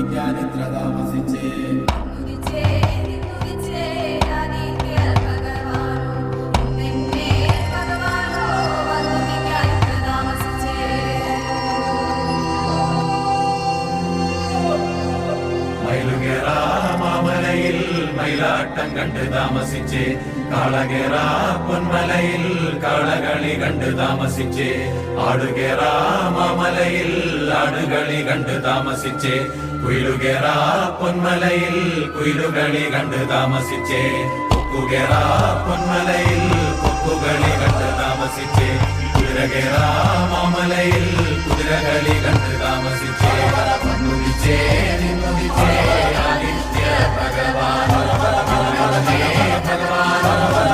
സ്തുതിക്കാൻ ഇത്ര താമസിച്ചേ മാമലയിൽ മയിലാട്ടം കണ്ട് താമസിച്ച്. കാളകേറ പൊന്മലയിൽ കളകളി കണ്ട് താമസിച്ച്. ആടുകേറ മാമലയിൽ കല്ലാടുകളി കണ്ട് താമസിച്ചേ കുയിലുകേറാ പൊന്മലയിൽ കുയിലുകളി കണ്ട് താമസിച്ചേ കൊക്കുകേറാ പൊന്മലയിൽ കൊക്കുകളി കണ്ട് താമസിച്ചേ കുതിരകേറാ